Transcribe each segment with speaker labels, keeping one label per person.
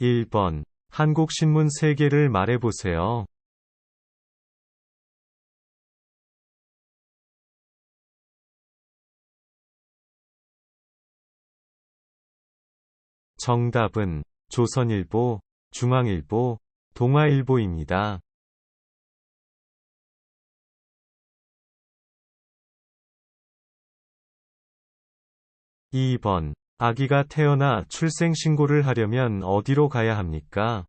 Speaker 1: 1번. 한국 신문 3개를 말해보세요. 정답은 조선일보, 중앙일보, 동아일보입니다. 2번. 아기가 태어나 출생신고를 하려면 어디로 가야 합니까?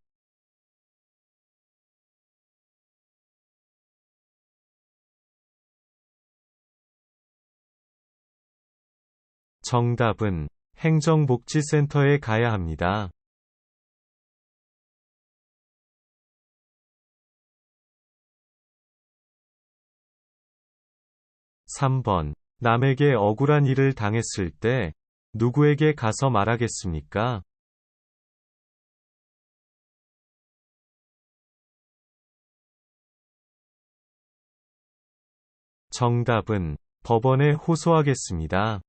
Speaker 1: 정답은 행정복지센터에 가야 합니다. 3번. 남에게 억울한 일을 당했을 때 누구에게 가서 말하겠습니까? 정답은 법원에 호소하겠습니다.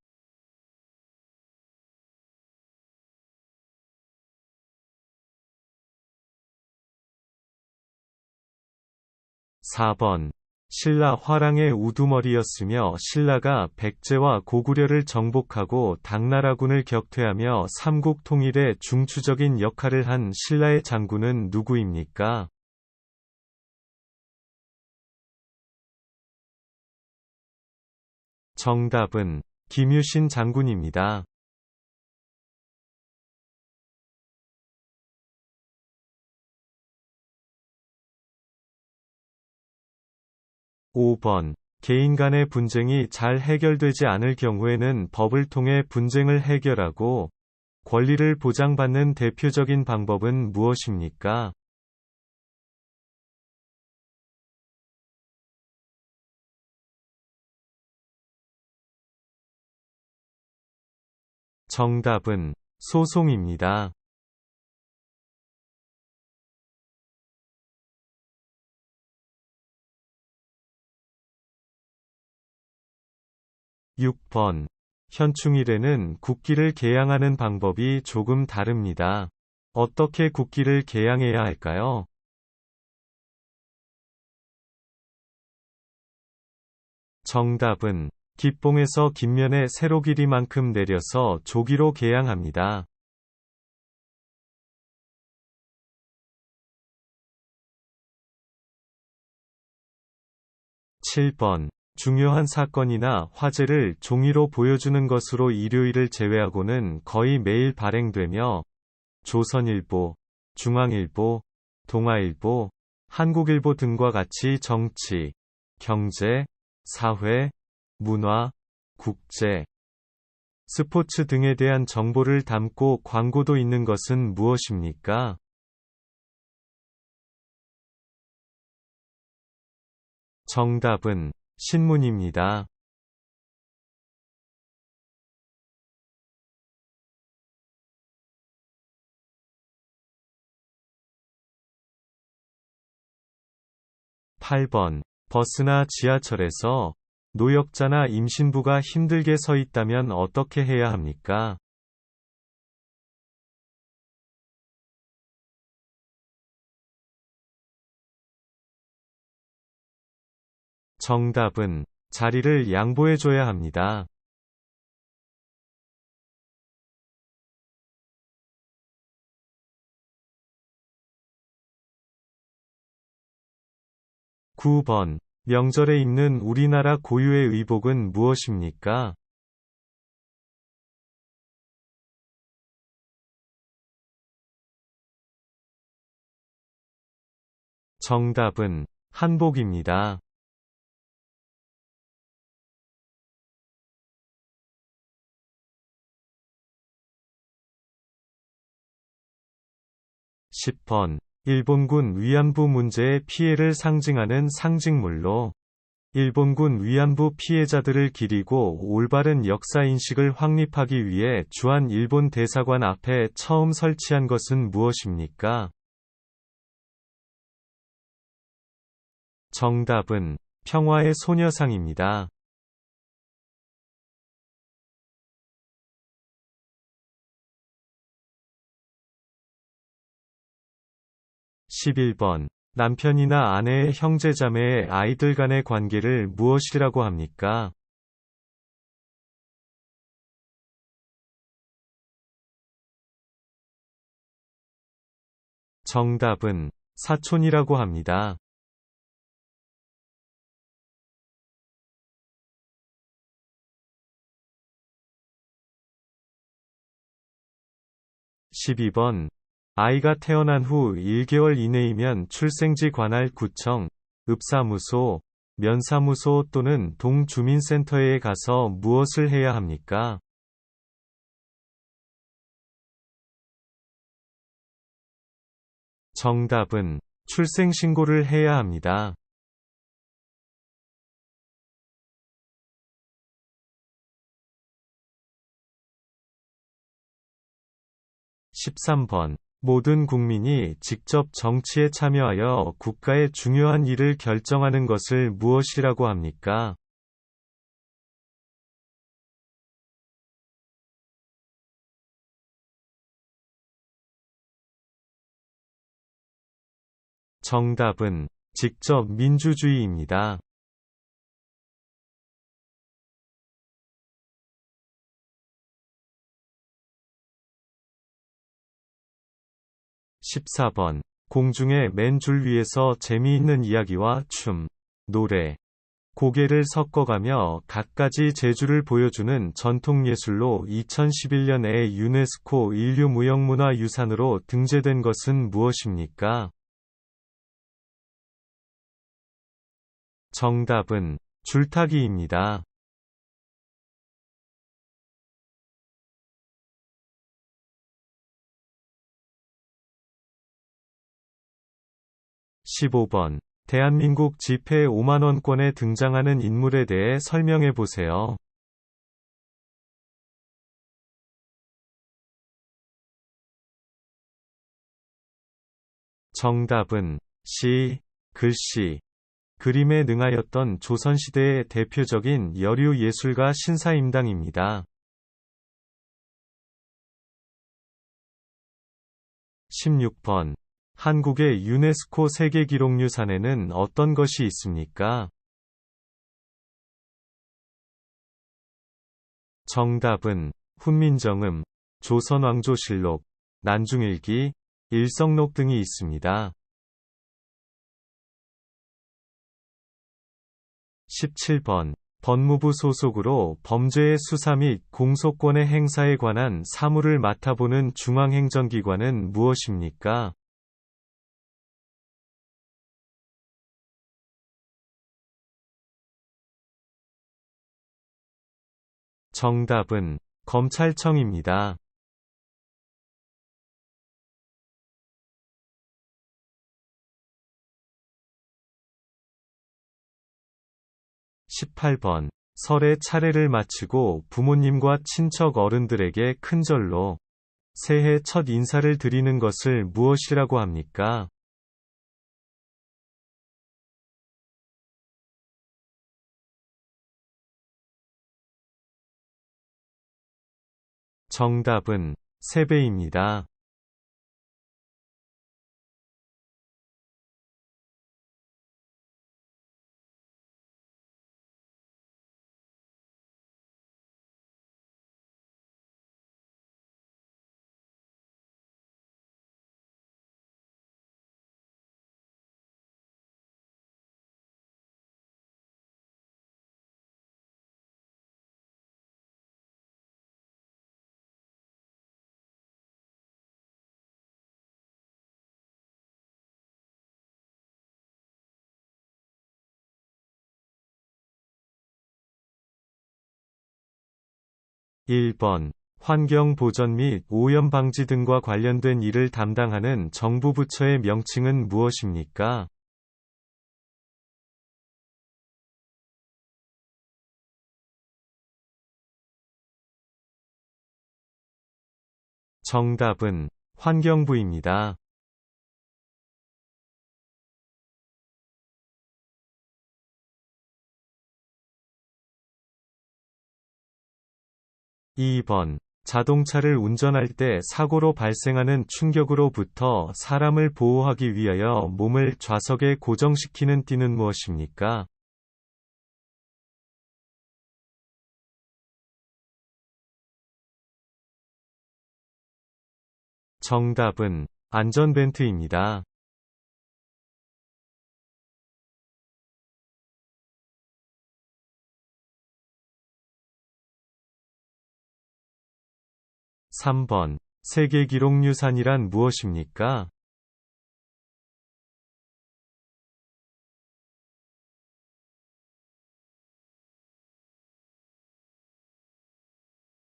Speaker 1: 4번 신라 화랑의 우두머리였으며 신라가 백제와 고구려를 정복하고 당나라군을 격퇴하며 삼국 통일에 중추적인 역할을 한 신라의 장군은 누구입니까? 정답은 김유신 장군입니다. 5번. 개인 간의 분쟁이 잘 해결되지 않을 경우에는 법을 통해 분쟁을 해결하고 권리를 보장받는 대표적인 방법은 무엇입니까? 정답은 소송입니다. 6번. 현충일에는 국기를 개양하는 방법이 조금 다릅니다. 어떻게 국기를 개양해야 할까요? 정답은 기뽕에서 깃면에 세로 길이만큼 내려서 조기로 개양합니다. 7번 중요한 사건이나 화제를 종이로 보여주는 것으로 일요일을 제외하고는 거의 매일 발행되며 조선일보, 중앙일보, 동아일보, 한국일보 등과 같이 정치, 경제, 사회, 문화, 국제, 스포츠 등에 대한 정보를 담고 광고도 있는 것은 무엇입니까? 정답은 신문입니다. (8번) 버스나 지하철에서 노역자나 임신부가 힘들게 서 있다면 어떻게 해야 합니까? 정답은 자리를 양보해줘야 합니다. (9번) 명절에 입는 우리나라 고유의 의복은 무엇입니까? 정답은 한복입니다. 10번. 일본군 위안부 문제의 피해를 상징하는 상징물로 일본군 위안부 피해자들을 기리고 올바른 역사인식을 확립하기 위해 주한 일본 대사관 앞에 처음 설치한 것은 무엇입니까? 정답은 평화의 소녀상입니다. 11번. 남편이나 아내의 형제자매의 아이들 간의 관계를 무엇이라고 합니까? 정답은 사촌이라고 합니다. 12번. 아이가 태어난 후 1개월 이내이면 출생지 관할 구청, 읍사무소, 면사무소 또는 동주민센터에 가서 무엇을 해야 합니까? 정답은 출생신고를 해야 합니다. 13번. 모든 국민이 직접 정치에 참여하여 국가의 중요한 일을 결정하는 것을 무엇이라고 합니까? 정답은 직접 민주주의입니다. 14번. 공중에 맨줄 위에서 재미있는 이야기와 춤, 노래, 고개를 섞어가며 갖가지 재주를 보여주는 전통예술로 2011년에 유네스코 인류무형문화유산으로 등재된 것은 무엇입니까? 정답은 줄타기입니다. 15번. 대한민국 지폐 5만원권에 등장하는 인물에 대해 설명해 보세요. 정답은 시, 글씨, 그림에 능하였던 조선시대의 대표적인 여류 예술가 신사임당입니다. 16번. 한국의 유네스코 세계기록유산에는 어떤 것이 있습니까? 정답은 훈민정음, 조선왕조실록, 난중일기, 일성록 등이 있습니다. 17번 법무부 소속으로 범죄의 수사 및 공소권의 행사에 관한 사무를 맡아보는 중앙행정기관은 무엇입니까? 정답은 검찰청입니다. 18번. 설에 차례를 마치고 부모님과 친척 어른들에게 큰절로 새해 첫 인사를 드리는 것을 무엇이라고 합니까? 정답은 세배입니다. 1번. 환경 보전 및 오염 방지 등과 관련된 일을 담당하는 정부 부처의 명칭은 무엇입니까? 정답은 환경부입니다. 2번. 자동차를 운전할 때 사고로 발생하는 충격으로부터 사람을 보호하기 위하여 몸을 좌석에 고정시키는 띠는 무엇입니까? 정답은 안전벨트입니다. 3번 세계 기록 유산이란 무엇입니까?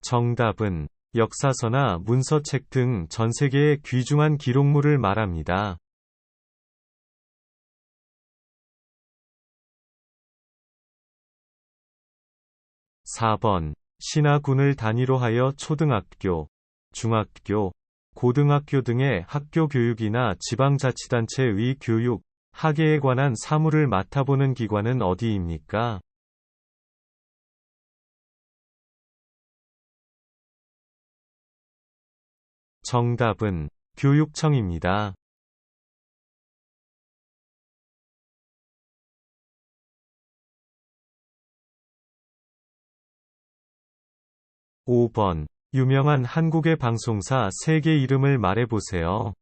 Speaker 1: 정답은 역사서나 문서책 등 전 세계의 귀중한 기록물을 말합니다. 4번 신하군을 단위로 하여 초등학교, 중학교, 고등학교 등의 학교 교육이나 지방자치단체의 교육, 학예에 관한 사무를 맡아보는 기관은 어디입니까? 정답은 교육청입니다. 5번 유명한 한국의 방송사 3개 이름을 말해보세요.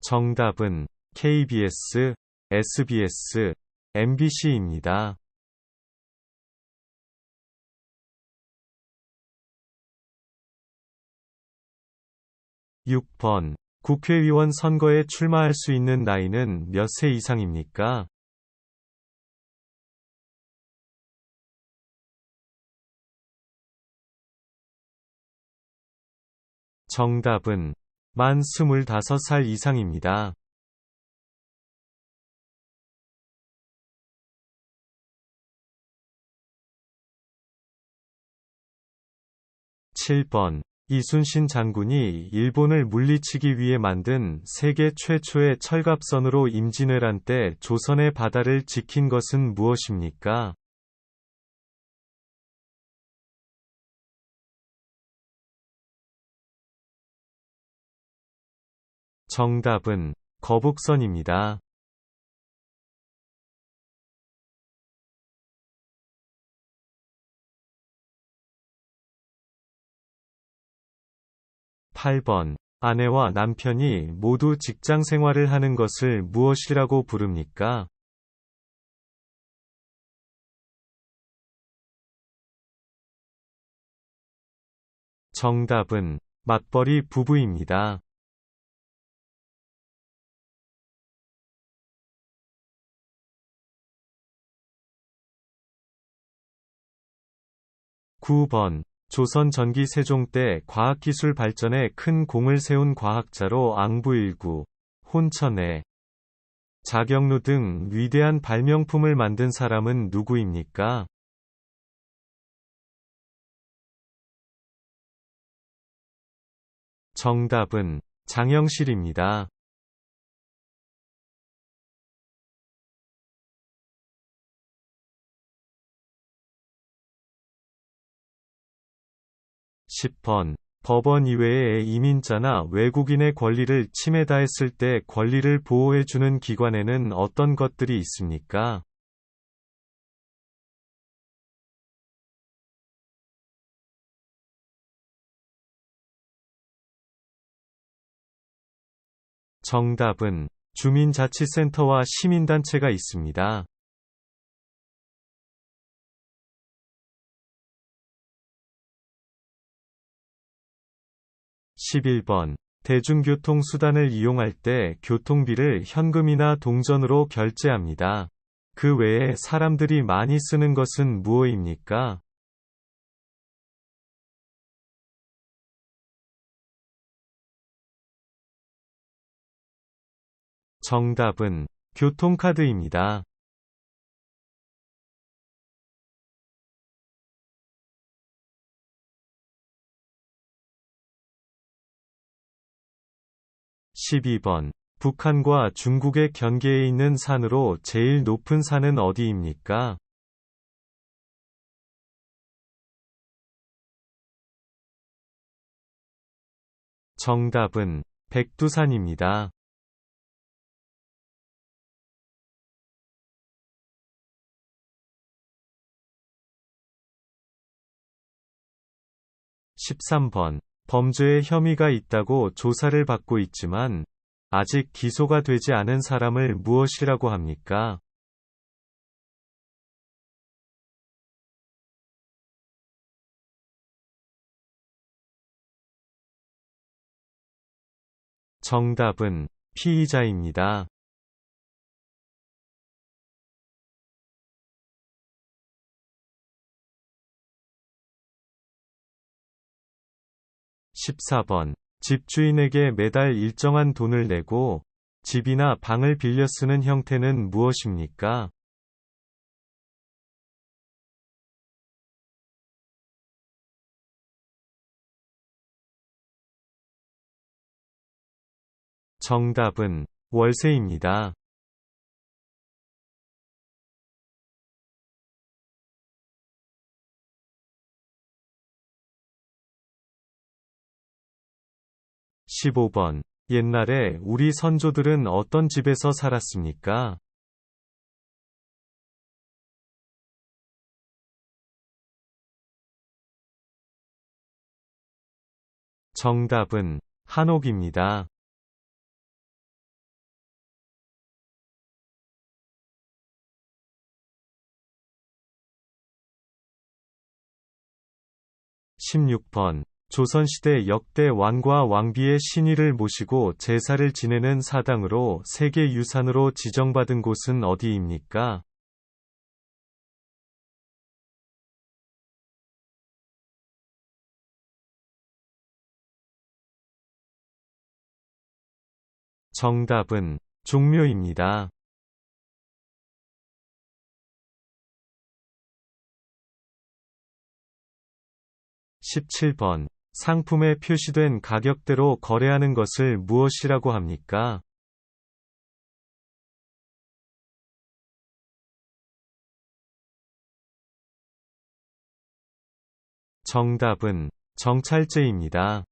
Speaker 1: 정답은 KBS, SBS, MBC입니다. 6번 국회의원 선거에 출마할 수 있는 나이는 몇 세 이상입니까? 정답은 만 25살 이상입니다. 7번 이순신 장군이 일본을 물리치기 위해 만든 세계 최초의 철갑선으로 임진왜란 때 조선의 바다를 지킨 것은 무엇입니까? 정답은 거북선입니다. 8번. 아내와 남편이 모두 직장 생활을 하는 것을 무엇이라고 부릅니까? 정답은 맞벌이 부부입니다. 9번 조선 전기 세종 때 과학기술 발전에 큰 공을 세운 과학자로 앙부일구, 혼천에, 자경루 등 위대한 발명품을 만든 사람은 누구입니까? 정답은 장영실입니다. 10번. 법원 이외의 이민자나 외국인의 권리를 침해다했을 때 권리를 보호해주는 기관에는 어떤 것들이 있습니까? 정답은 주민자치센터와 시민단체가 있습니다. 11번. 대중교통수단을 이용할 때 교통비를 현금이나 동전으로 결제합니다. 그 외에 사람들이 많이 쓰는 것은 무엇입니까? 정답은 교통카드입니다. 12번. 북한과 중국의 경계에 있는 산으로 제일 높은 산은 어디입니까? 정답은 백두산입니다. 13번. 범죄의 혐의가 있다고 조사를 받고 있지만 아직 기소가 되지 않은 사람을 무엇이라고 합니까? 정답은 피의자입니다. 14번. 집주인에게 매달 일정한 돈을 내고 집이나 방을 빌려 쓰는 형태는 무엇입니까? 정답은 월세입니다. 15번. 옛날에 우리 선조들은 어떤 집에서 살았습니까? 정답은 한옥입니다. 16번. 조선시대 역대 왕과 왕비의 신의를 모시고 제사를 지내는 사당으로 세계 유산으로 지정받은 곳은 어디입니까? 정답은 종묘입니다. 17번. 상품에 표시된 가격대로 거래하는 것을 무엇이라고 합니까? 정답은 정찰제입니다.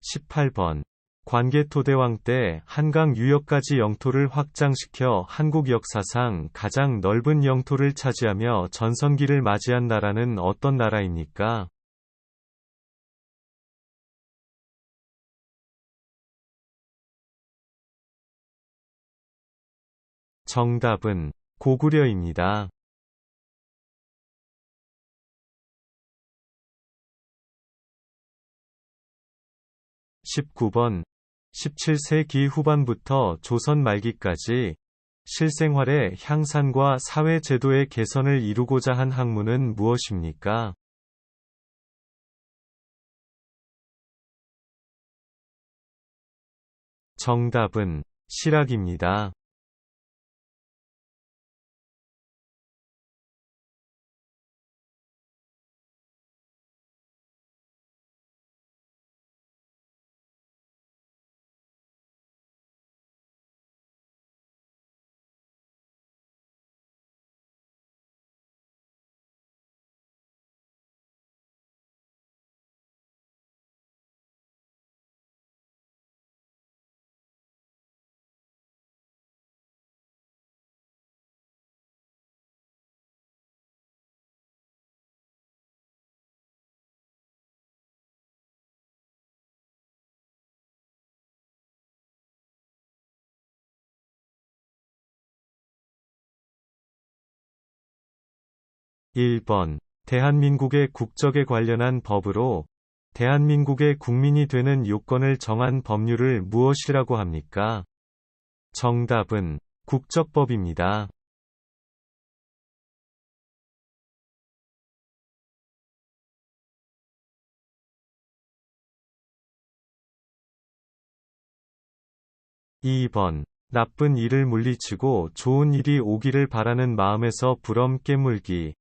Speaker 1: 18번 관계토대왕 때 한강 유역까지 영토를 확장시켜 한국 역사상 가장 넓은 영토를 차지하며 전성기를 맞이한 나라는 어떤 나라입니까? 정답은 고구려입니다. 19번 17세기 후반부터 조선 말기까지 실생활의 향상과 사회 제도의 개선을 이루고자 한 학문은 무엇입니까? 정답은 실학입니다. 1번. 대한민국의 국적에 관련한 법으로 대한민국의 국민이 되는 요건을 정한 법률을 무엇이라고 합니까? 정답은 국적법입니다. 2번. 나쁜 일을 물리치고 좋은 일이 오기를 바라는 마음에서 부럼 깨물기.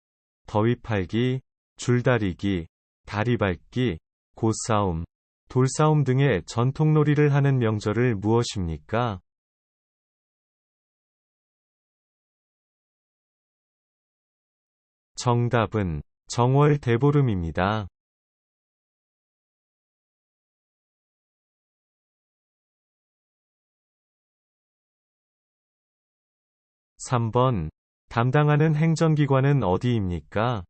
Speaker 1: 더위 팔기, 줄다리기, 다리 밟기, 고싸움, 돌싸움 등의 전통놀이를 하는 명절을 무엇입니까? 정답은 정월 대보름입니다. 3번 담당하는 행정기관은 어디입니까?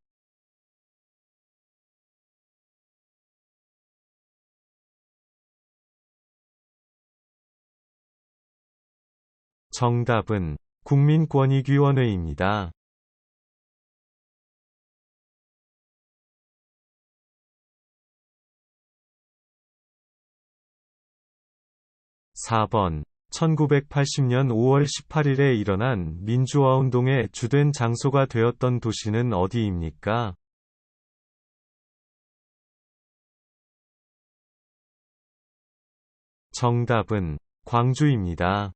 Speaker 1: 정답은 국민권익위원회입니다. 4번 1980년 5월 18일에 일어난 민주화운동의 주된 장소가 되었던 도시는 어디입니까? 정답은 광주입니다.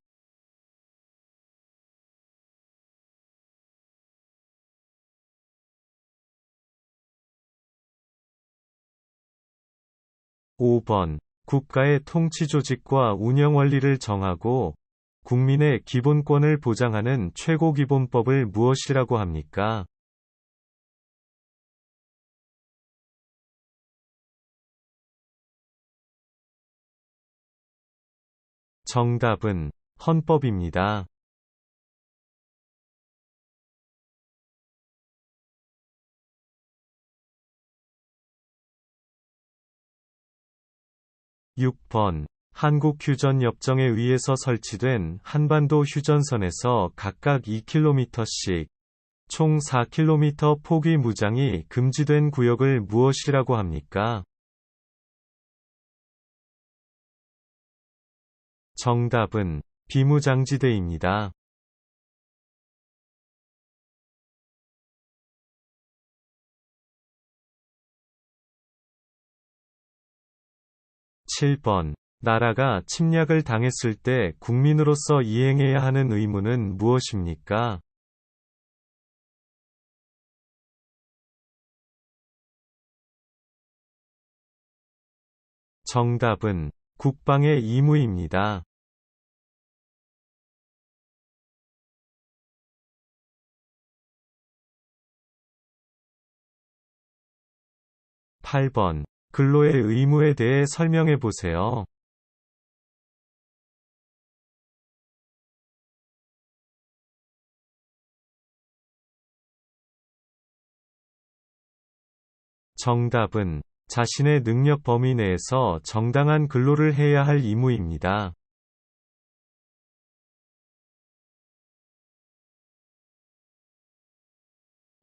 Speaker 1: 5번 국가의 통치 조직과 운영 원리를 정하고 국민의 기본권을 보장하는 최고기본법을 무엇이라고 합니까? 정답은 헌법입니다. 6번 한국 휴전 협정에 의해서 설치된 한반도 휴전선에서 각각 2km씩 총 4km 폭의 무장이 금지된 구역을 무엇이라고 합니까? 정답은 비무장지대입니다. 7번. 나라가 침략을 당했을 때 국민으로서 이행해야 하는 의무는 무엇입니까? 정답은 국방의 의무입니다. 8번 근로의 의무에 대해 설명해 보세요. 정답은 자신의 능력 범위 내에서 정당한 근로를 해야 할 의무입니다.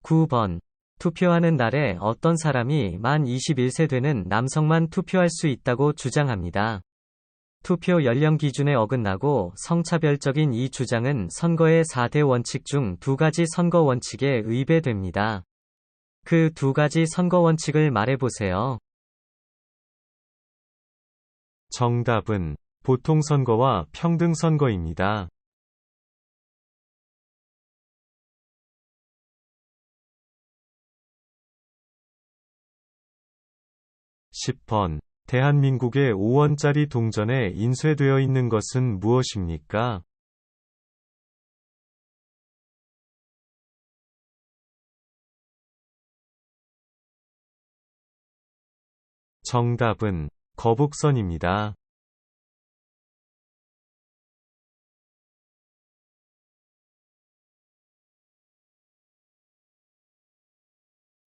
Speaker 2: 9번 투표하는 날에 어떤 사람이 만 21세 되는 남성만 투표할 수 있다고 주장합니다. 투표 연령 기준에 어긋나고 성차별적인 이 주장은 선거의 4대 원칙 중 두 가지 선거 원칙에 의배됩니다. 그 두 가지 선거 원칙을 말해보세요.
Speaker 1: 정답은 보통선거와 평등선거입니다. 10번. 대한민국의 5원짜리 동전에 인쇄되어 있는 것은 무엇입니까? 정답은 거북선입니다.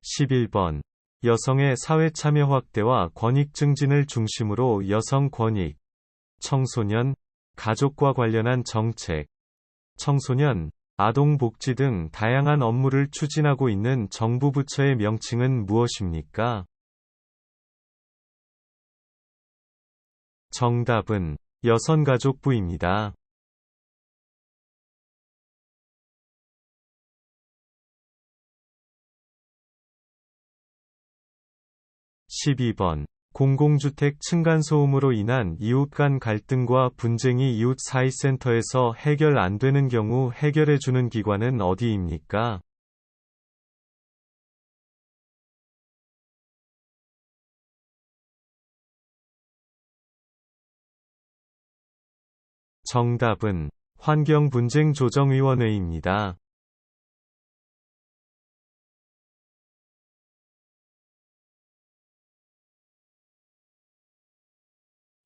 Speaker 1: 11번 여성의 사회 참여 확대와 권익 증진을 중심으로 여성 권익, 청소년, 가족과 관련한 정책, 청소년, 아동 복지 등 다양한 업무를 추진하고 있는 정부 부처의 명칭은 무엇입니까? 정답은 여성가족부입니다. 12번 공공주택 층간소음으로 인한 이웃 간 갈등과 분쟁이 이웃 사이센터에서 해결 안 되는 경우 해결해주는 기관은 어디입니까? '정답은 환경분쟁조정위원회'입니다.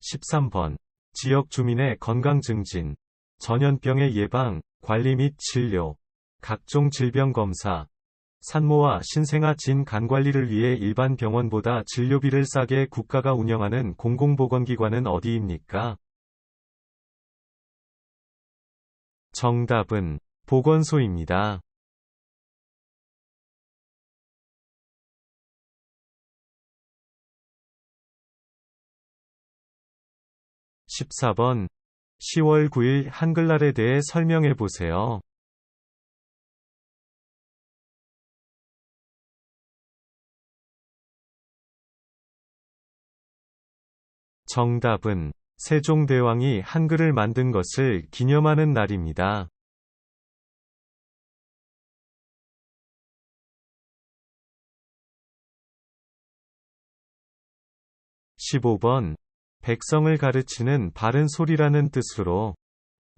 Speaker 1: 13번. 지역 주민의 건강 증진, 전염병의 예방, 관리 및 진료, 각종 질병 검사, 산모와 신생아 진 간 관리를 위해 일반 병원보다 진료비를 싸게 국가가 운영하는 공공보건기관은 어디입니까? 정답은 보건소입니다. 14번 10월 9일 한글날에 대해 설명해 보세요. 정답은 세종대왕이 한글을 만든 것을 기념하는 날입니다. 15번 백성을 가르치는 바른 소리라는 뜻으로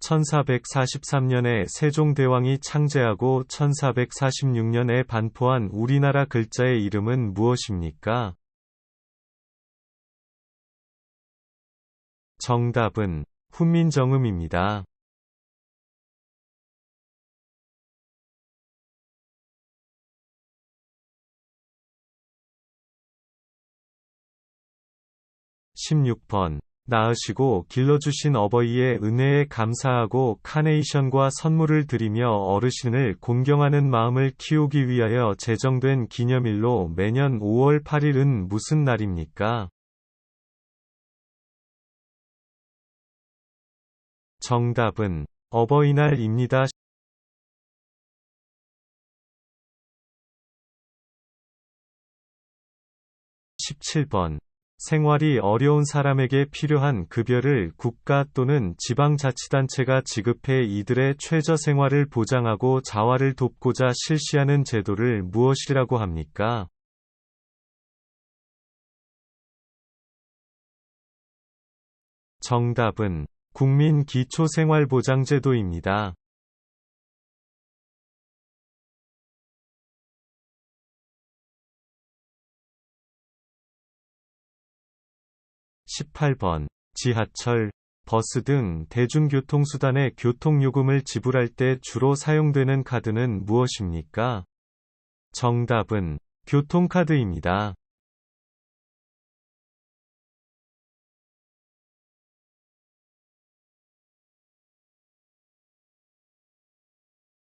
Speaker 1: 1443년에 세종대왕이 창제하고 1446년에 반포한 우리나라 글자의 이름은 무엇입니까? 정답은 훈민정음입니다. 16번. 낳으시고 길러주신 어버이의 은혜에 감사하고 카네이션과 선물을 드리며 어르신을 공경하는 마음을 키우기 위하여 제정된 기념일로 매년 5월 8일은 무슨 날입니까? 정답은 어버이날입니다. 17번. 생활이 어려운 사람에게 필요한 급여를 국가 또는 지방자치단체가 지급해 이들의 최저 생활을 보장하고 자활을 돕고자 실시하는 제도를 무엇이라고 합니까? 정답은 국민 기초생활보장제도입니다. 18번. 지하철, 버스 등 대중교통수단의 교통요금을 지불할 때 주로 사용되는 카드는 무엇입니까? 정답은 교통카드입니다.